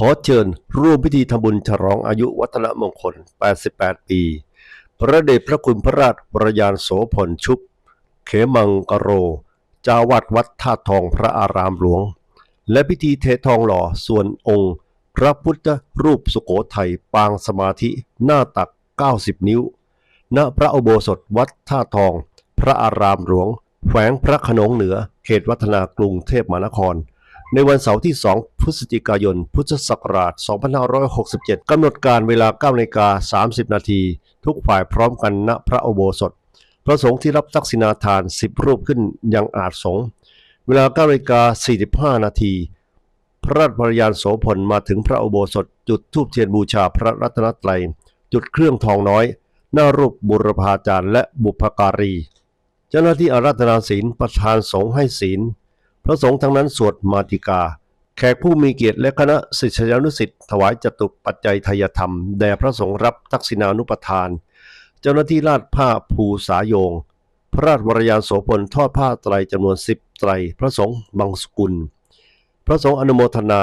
ขอเชิญร่วมพิธีทำบุญฉลองอายุวัฒนมงคล 88 ปี พระเดชพระคุณพระราชวรยานโสพลชุบ เขมังกโร จาวัดวัดท่าทองพระอารามหลวง และพิธีเททองหล่อส่วนองค์ พระพุทธรูปสุโขทัยปางสมาธิหน้าตัก 90 นิ้ว ณ พระอุโบสถวัดท่าทอง พระอารามหลวง แขวงพระขนงเหนือ เขตวัฒนากรุงเทพมหานคร ในวันเสาร์ที่ 2 พฤศจิกายน พุทธศักราช 2567 กำหนดการเวลา9นาฬิกา30 นาที ทุกฝ่ายพร้อมกันณพระอุโบสถ พระสงฆ์ที่รับทักษิณาทาน 10 รูปขึ้นยังอาจสงเวลา9นาฬิกา45 นาที พระราชบริยานโสพลมาถึงพระอุโบสถ จุดธูปเทียนบูชาพระรัตนตรัย จุดเครื่องทองน้อย หน้ารูปบุรพาจารย์และบุพการี เจ้าหน้าที่อาราธนาศีลประธานสงฆ์ให้ศีล พระสงฆ์ทั้งนั้นสวดมาติกา แขกผู้มีเกียรติและคณะศิษยานุศิษย์ถวายจตุปัจจัยทยธรรม แด่พระสงฆ์รับทักษิณานุปทาน เจ้าหน้าที่ราชผ้าภูสายโยง พระราชวรยานโสพลทอดผ้าไตรจำนวนสิบไตร พระสงฆ์บางสกุล พระสงฆ์อนุโมทนา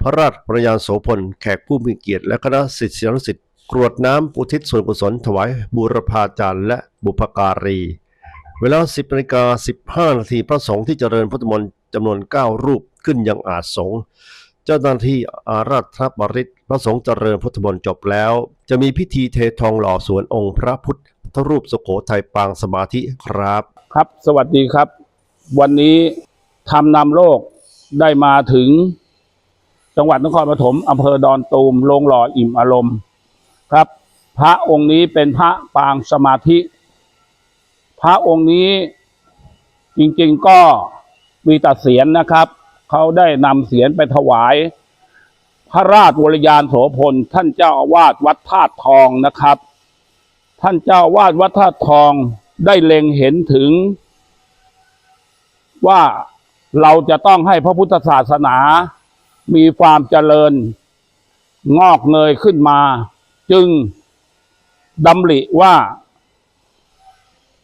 พระราชวรยานโสพลแขกผู้มีเกียรติและคณะศิษยานุศิษย์กรวดน้ำอุทิศส่วนกุศลถวายบูรพาจารย์และบุพการี เวลา 10นาฬิกา15นาทีพระสงฆ์ที่เจริญพุทธมนต์ จำนวน 9 รูปขึ้นยังอาจสงเจ้าหน้าที่อาราธบริตพระสงฆ์เจริญพุทธมนต์จบแล้ว จะมีพิธีเททองหล่อสวนองค์พระพุทธรูปสุโขทัยปางสมาธิครับ ครับ สวัสดีครับ วันนี้ทำนำโลกได้มาถึง จังหวัดนครปฐมอำเภอดอนตูมโรงหล่ออิ่มอารมณ์ครับ พระองค์นี้เป็นพระปางสมาธิ พระองค์นี้จริงๆก็ มีตัดเสียนนะครับเขาได้นำเสียนไปถวาย พระราชวรยานโสพลท่านเจ้าอาวาสวัดธาตุทองนะครับ ท่านเจ้าอาวาสวัดธาตุทองได้เล็งเห็นถึง ว่าเราจะต้องให้พระพุทธศาสนา มีความเจริญ งอกเงยขึ้นมา จึงดำริว่า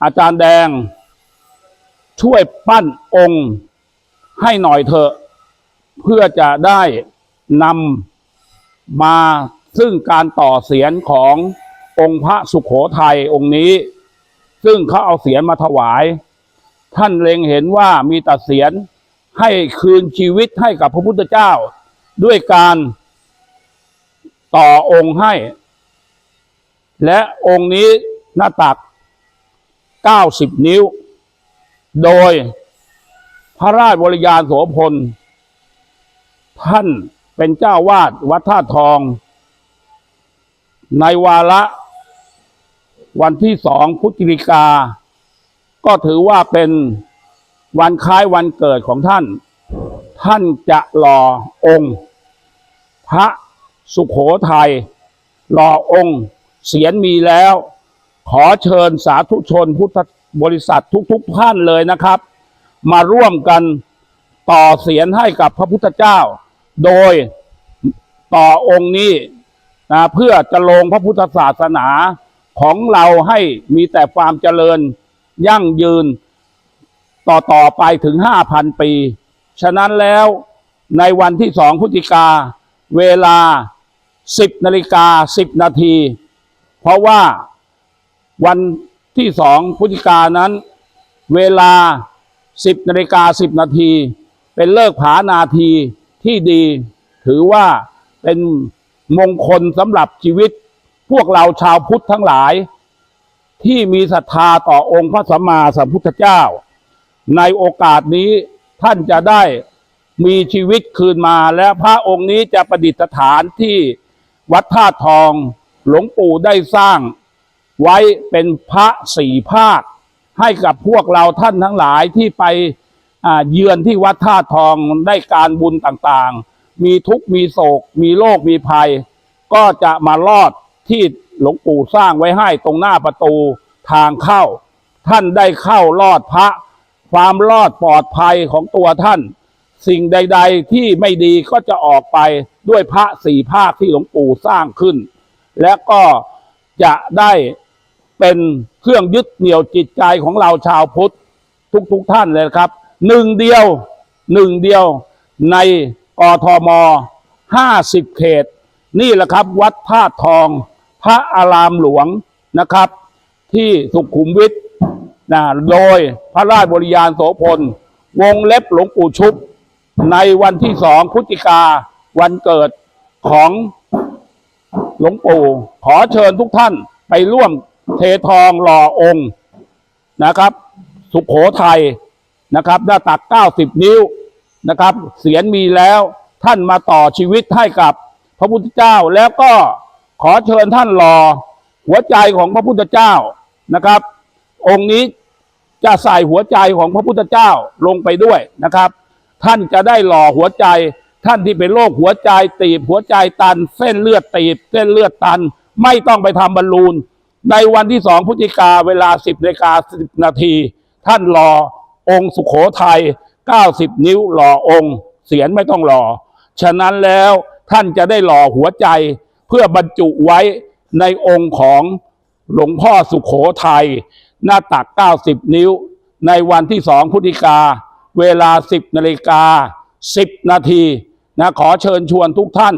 อาจารย์แดงช่วยปั้นองค์ ให้หน่อยเถอะ เพื่อจะได้นำมาซึ่งการต่อเสียนขององค์พระสุขโขทัยองค์นี้ ซึ่งเขาเอาเสียนมาถวาย ท่านเล็งเห็นว่ามีตัดเสียนให้คืนชีวิตให้กับพระพุทธเจ้า ด้วยการต่อองค์ให้ และองค์นี้หน้าตัก 90 นิ้ว โดย พระราชวรยานโสพล ท่านเป็นเจ้าวาดวัดท่าทอง ในวาระวันที่สองพฤศจิกา ก็ถือว่าเป็นวันคล้ายวันเกิดของท่าน ท่านจะหล่อองค์ พระสุขโขทัยหล่อองค์ เสียนมีแล้ว ขอเชิญสาธุชนพุทธบริษัททุกๆท่านเลยนะครับ มาร่วมกันต่อเสียนให้กับพระพุทธเจ้า โดยต่อองค์นี้นะเพื่อจะลงพระพุทธศาสนาของเราให้มีแต่ความเจริญยั่งยืนต่อต่อไปถึงห้าพันปี ฉะนั้นแล้วในวันที่สองพฤศจิกา เวลาสิบนาฬิกาสิบนาที เพราะว่าวันที่สองพฤศจิกานั้น เวลา สิบนาฬิกาสิบนาที เป็นเลิกผานาทีที่ดี ถือว่าเป็นมงคลสำหรับชีวิต พวกเราชาวพุทธทั้งหลาย ที่มีศรัทธาต่อองค์พระสัมมาสัมพุทธเจ้า ในโอกาสนี้ท่านจะได้มีชีวิตคืนมาและพระองค์นี้จะประดิษฐานที่วัดท่าตุทองหลวงปู่ได้สร้างไว้เป็นพระสี่ภาค ให้กับพวกเราท่านทั้งหลายที่ไปเยือนที่วัดท่าตุทองได้การบุญต่างๆ มีทุกข์มีโศก มีโรคมีภัย ก็จะมารอดที่หลวงปู่สร้างไว้ให้ตรงหน้าประตูทางเข้า ท่านได้เข้ารอดพระ ความรอดปลอดภัยของตัวท่าน สิ่งใด ๆ ที่ไม่ดีก็จะออกไปด้วยพระสี่ภาคที่หลวงปู่สร้างขึ้น และก็จะได้ เป็นเครื่องยึดเหนี่ยวจิตใจของเราชาวพุทธทุกๆทท่านเลยครับหนึ่งเดียวหนึ่งเดียวในกทมห้าสิบเขต นี่แหละครับ วัดธาตุทอง พระอารามหลวงนะครับ ที่สุขุมวิทนะโดยพระราชบริยานโสพล วงเล็บหลวงปู่ชุบ ในวันที่สองพฤศจิกาวันเกิดของหลวงปู่ ขอเชิญทุกท่านไปร่วม เททองหล่อองค์นะครับ สุขโขทัยนะครับ หน้าตัก 90 นิ้วนะครับ เสียนมีแล้วท่านมาต่อชีวิตให้กับพระพุทธเจ้าแล้วก็ขอเชิญท่านรอหัวใจของพระพุทธเจ้านะครับ องค์นี้จะใส่หัวใจของพระพุทธเจ้าลงไปด้วยนะครับ ท่านจะได้หล่อหัวใจ ท่านที่เป็นโรคหัวใจตีบหัวใจตัน เส้นเลือดตีบ เส้นเลือดตัน ไม่ต้องไปทำบอลลูน ในวันที่สองพฤศจิกาเวลา 10นาฬิกา10นาที ท่านรอองค์สุขโขทัย90 นิ้วหล่อองค์เสียนไม่ต้องรอฉะนั้นแล้วท่านจะได้หล่อหัวใจเพื่อบรรจุไว้ในองค์ของหลวงพ่อสุขโขทัยหน้าตัก 90 นิ้ว ในวันที่สองพฤศจิกา เวลา 10นาฬิกา 10 นาทีนะขอเชิญชวนทุกท่าน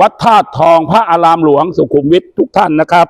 วัดธาตุทองพระอารามหลวงสุขุมวิททุกท่านนะครับ